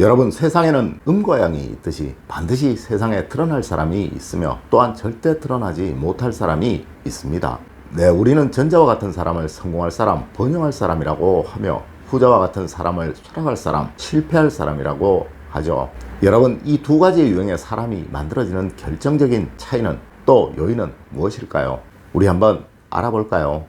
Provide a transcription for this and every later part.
여러분 세상에는 음과 양이 있듯이 반드시 세상에 드러날 사람이 있으며 또한 절대 드러나지 못할 사람이 있습니다. 네, 우리는 전자와 같은 사람을 성공할 사람, 번영할 사람이라고 하며 후자와 같은 사람을 추락할 사람, 실패할 사람이라고 하죠. 여러분 이 두 가지의 유형의 사람이 만들어지는 결정적인 차이는 또 요인은 무엇일까요? 우리 한번 알아볼까요?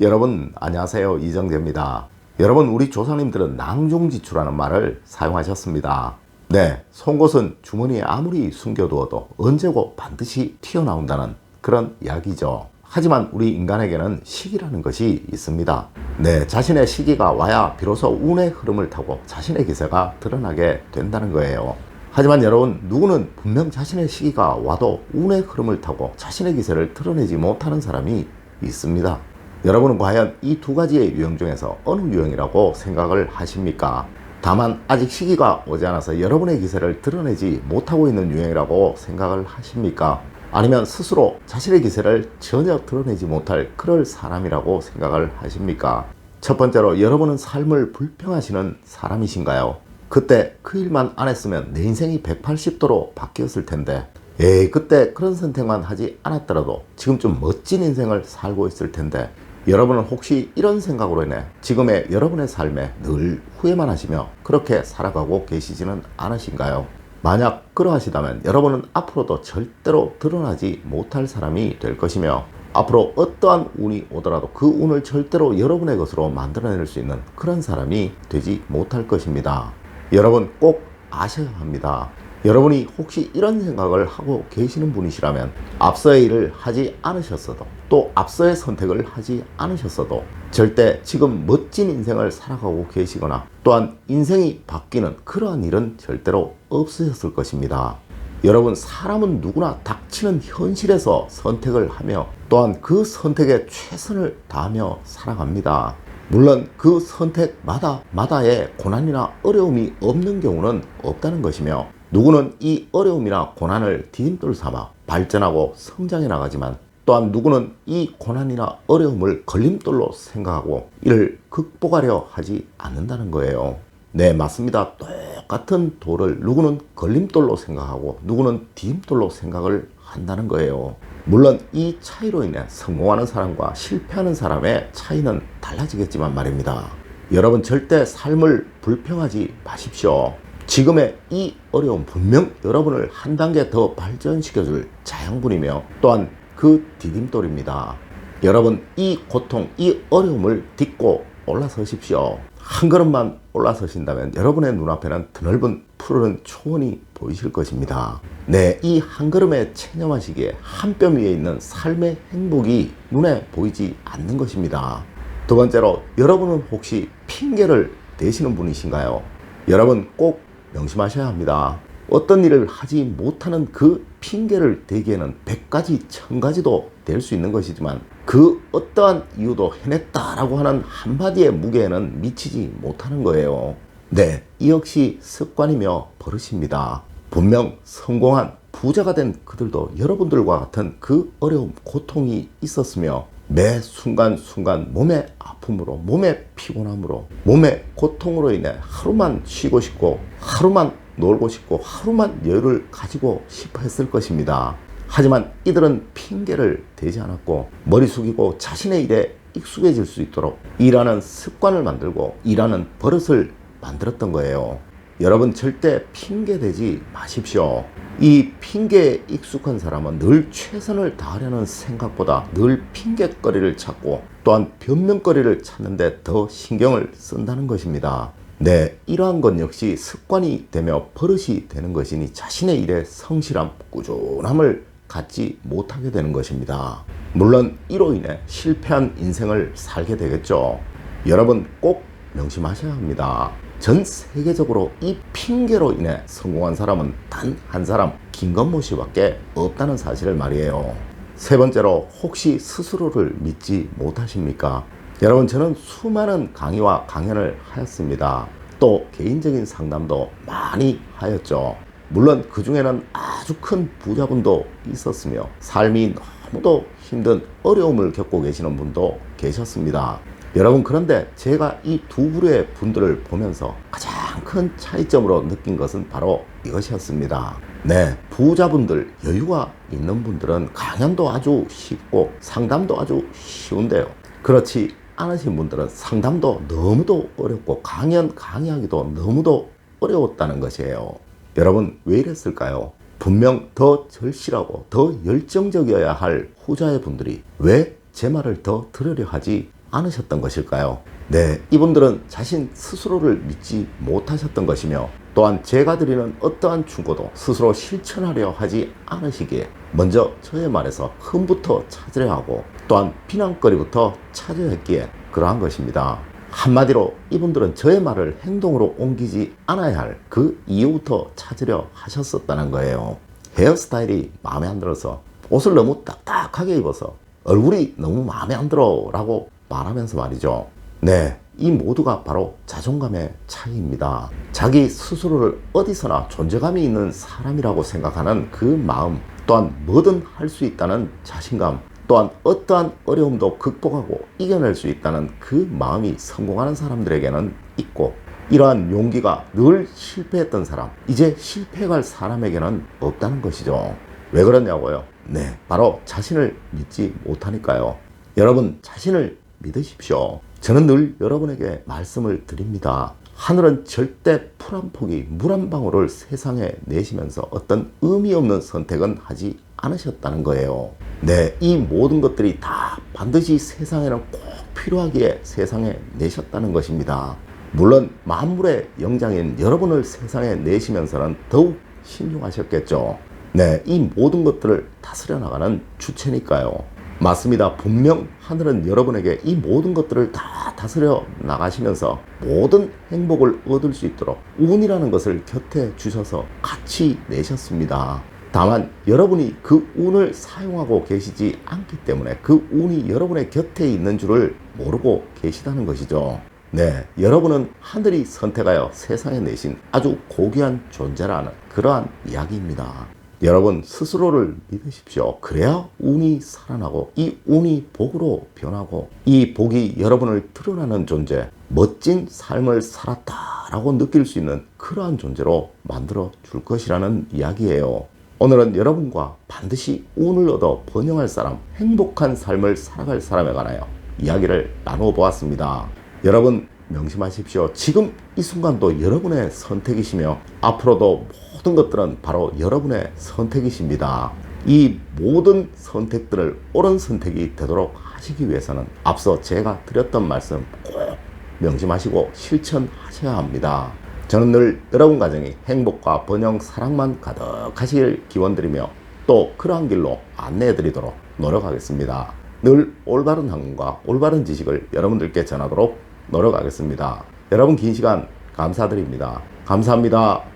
여러분 안녕하세요 이정재입니다. 여러분 우리 조상님들은 낭종지추라는 말을 사용하셨습니다. 네, 송곳은 주머니에 아무리 숨겨두어도 언제고 반드시 튀어나온다는 그런 이야기죠. 하지만 우리 인간에게는 시기라는 것이 있습니다. 네, 자신의 시기가 와야 비로소 운의 흐름을 타고 자신의 기세가 드러나게 된다는 거예요. 하지만 여러분, 누구는 분명 자신의 시기가 와도 운의 흐름을 타고 자신의 기세를 드러내지 못하는 사람이 있습니다. 여러분은 과연 이 두 가지의 유형 중에서 어느 유형이라고 생각을 하십니까? 다만 아직 시기가 오지 않아서 여러분의 기세를 드러내지 못하고 있는 유형이라고 생각을 하십니까? 아니면 스스로 자신의 기세를 전혀 드러내지 못할 그럴 사람이라고 생각을 하십니까? 첫 번째로 여러분은 삶을 불평하시는 사람이신가요? 그때 그 일만 안 했으면 내 인생이 180도로 바뀌었을 텐데 에이 그때 그런 선택만 하지 않았더라도 지금 좀 멋진 인생을 살고 있을 텐데 여러분은 혹시 이런 생각으로 인해 지금의 여러분의 삶에 늘 후회만 하시며 그렇게 살아가고 계시지는 않으신가요? 만약 그러하시다면 여러분은 앞으로도 절대로 드러나지 못할 사람이 될 것이며 앞으로 어떠한 운이 오더라도 그 운을 절대로 여러분의 것으로 만들어낼 수 있는 그런 사람이 되지 못할 것입니다. 여러분 꼭 아셔야 합니다. 여러분이 혹시 이런 생각을 하고 계시는 분이시라면 앞서의 일을 하지 않으셨어도 또 앞서의 선택을 하지 않으셨어도 절대 지금 멋진 인생을 살아가고 계시거나 또한 인생이 바뀌는 그러한 일은 절대로 없으셨을 것입니다. 여러분 사람은 누구나 닥치는 현실에서 선택을 하며 또한 그 선택에 최선을 다하며 살아갑니다. 물론 그 선택마다 마다의 고난이나 어려움이 없는 경우는 없다는 것이며 누구는 이 어려움이나 고난을 디딤돌 삼아 발전하고 성장해 나가지만 또한 누구는 이 고난이나 어려움을 걸림돌로 생각하고 이를 극복하려 하지 않는다는 거예요. 네, 맞습니다. 똑같은 돌을 누구는 걸림돌로 생각하고 누구는 디딤돌로 생각을 한다는 거예요. 물론 이 차이로 인해 성공하는 사람과 실패하는 사람의 차이는 달라지겠지만 말입니다. 여러분 절대 삶을 불평하지 마십시오. 지금의 이 어려움 분명 여러분을 한 단계 더 발전시켜줄 자양분이며 또한 그 디딤돌입니다. 여러분 이 고통, 이 어려움을 딛고 올라서십시오. 한 걸음만 올라서신다면 여러분의 눈앞에는 드넓은 푸르른 초원이 보이실 것입니다. 네, 이 한 걸음에 체념하시기에 한 뼘 위에 있는 삶의 행복이 눈에 보이지 않는 것입니다. 두 번째로 여러분은 혹시 핑계를 대시는 분이신가요? 여러분 꼭 명심하셔야 합니다. 어떤 일을 하지 못하는 그 핑계를 대기에는 100가지, 1000가지도 될 수 있는 것이지만 그 어떠한 이유도 해냈다라고 하는 한마디의 무게에는 미치지 못하는 거예요. 네, 이 역시 습관이며 버릇입니다. 분명 성공한 부자가 된 그들도 여러분들과 같은 그 어려움, 고통이 있었으며 매 순간순간 몸의 아픔으로, 몸의 피곤함으로, 몸의 고통으로 인해 하루만 쉬고 싶고, 하루만 놀고 싶고, 하루만 여유를 가지고 싶어 했을 것입니다. 하지만 이들은 핑계를 대지 않았고, 머리 숙이고 자신의 일에 익숙해질 수 있도록 일하는 습관을 만들고, 일하는 버릇을 만들었던 거예요. 여러분 절대 핑계 대지 마십시오. 이 핑계에 익숙한 사람은 늘 최선을 다하려는 생각보다 늘 핑계거리를 찾고 또한 변명거리를 찾는데 더 신경을 쓴다는 것입니다. 네, 이러한 것 역시 습관이 되며 버릇이 되는 것이니 자신의 일에 성실함, 꾸준함을 갖지 못하게 되는 것입니다. 물론 이로 인해 실패한 인생을 살게 되겠죠. 여러분 꼭 명심하셔야 합니다. 전 세계적으로 이 핑계로 인해 성공한 사람은 단 한 사람 김건모 씨밖에 없다는 사실을 말이에요. 세 번째로 혹시 스스로를 믿지 못하십니까? 여러분 저는 수많은 강의와 강연을 하였습니다. 또 개인적인 상담도 많이 하였죠. 물론 그 중에는 아주 큰 부자분도 있었으며 삶이 너무도 힘든 어려움을 겪고 계시는 분도 계셨습니다. 여러분 그런데 제가 이 두 부류의 분들을 보면서 가장 큰 차이점으로 느낀 것은 바로 이것이었습니다. 네, 부자분들, 여유가 있는 분들은 강연도 아주 쉽고 상담도 아주 쉬운데요. 그렇지 않으신 분들은 상담도 너무도 어렵고 강연 강의하기도 너무도 어려웠다는 것이에요. 여러분 왜 이랬을까요? 분명 더 절실하고 더 열정적이어야 할 후자의 분들이 왜 제 말을 더 들으려 하지 않으셨던 것일까요? 네, 이분들은 자신 스스로를 믿지 못하셨던 것이며 또한 제가 드리는 어떠한 충고도 스스로 실천하려 하지 않으시기에 먼저 저의 말에서 흠부터 찾으려 하고 또한 비난거리부터 찾아야 했기에 그러한 것입니다. 한마디로 이분들은 저의 말을 행동으로 옮기지 않아야 할 그 이유부터 찾으려 하셨었다는 거예요. 헤어스타일이 마음에 안 들어서 옷을 너무 딱딱하게 입어서 얼굴이 너무 마음에 안 들어 라고 말하면서 말이죠. 네, 이 모두가 바로 자존감의 차이입니다. 자기 스스로를 어디서나 존재감이 있는 사람이라고 생각하는 그 마음, 또한 뭐든 할 수 있다는 자신감, 또한 어떠한 어려움도 극복하고 이겨낼 수 있다는 그 마음이 성공하는 사람들에게는 있고 이러한 용기가 늘 실패했던 사람, 이제 실패할 사람에게는 없다는 것이죠. 왜 그러냐고요? 네, 바로 자신을 믿지 못하니까요. 여러분, 자신을 믿으십시오. 저는 늘 여러분에게 말씀을 드립니다. 하늘은 절대 풀한 폭이 물한 방울을 세상에 내시면서 어떤 의미 없는 선택은 하지 않으셨다는 거예요. 네, 이 모든 것들이 다 반드시 세상에는 꼭 필요하기에 세상에 내셨다는 것입니다. 물론 만물의 영장인 여러분을 세상에 내시면서는 더욱 신중하셨겠죠. 네, 이 모든 것들을 다스려 나가는 주체니까요. 맞습니다. 분명 하늘은 여러분에게 이 모든 것들을 다 다스려 나가시면서 모든 행복을 얻을 수 있도록 운이라는 것을 곁에 주셔서 같이 내셨습니다. 다만 여러분이 그 운을 사용하고 계시지 않기 때문에 그 운이 여러분의 곁에 있는 줄을 모르고 계시다는 것이죠. 네, 여러분은 하늘이 선택하여 세상에 내신 아주 고귀한 존재라는 그러한 이야기입니다. 여러분 스스로를 믿으십시오. 그래야 운이 살아나고 이 운이 복으로 변하고 이 복이 여러분을 드러나는 존재, 멋진 삶을 살았다라고 느낄 수 있는 그러한 존재로 만들어 줄 것이라는 이야기예요. 오늘은 여러분과 반드시 운을 얻어 번영할 사람, 행복한 삶을 살아갈 사람에 관하여 이야기를 나누어 보았습니다. 여러분 명심하십시오. 지금 이 순간도 여러분의 선택이시며 앞으로도 모든 것들은 바로 여러분의 선택이십니다. 이 모든 선택들을 옳은 선택이 되도록 하시기 위해서는 앞서 제가 드렸던 말씀 꼭 명심하시고 실천하셔야 합니다. 저는 늘 여러분 가정이 행복과 번영, 사랑만 가득하시길 기원드리며 또 그러한 길로 안내해 드리도록 노력하겠습니다. 늘 올바른 학문과 올바른 지식을 여러분들께 전하도록 노력하겠습니다. 여러분 긴 시간 감사드립니다. 감사합니다.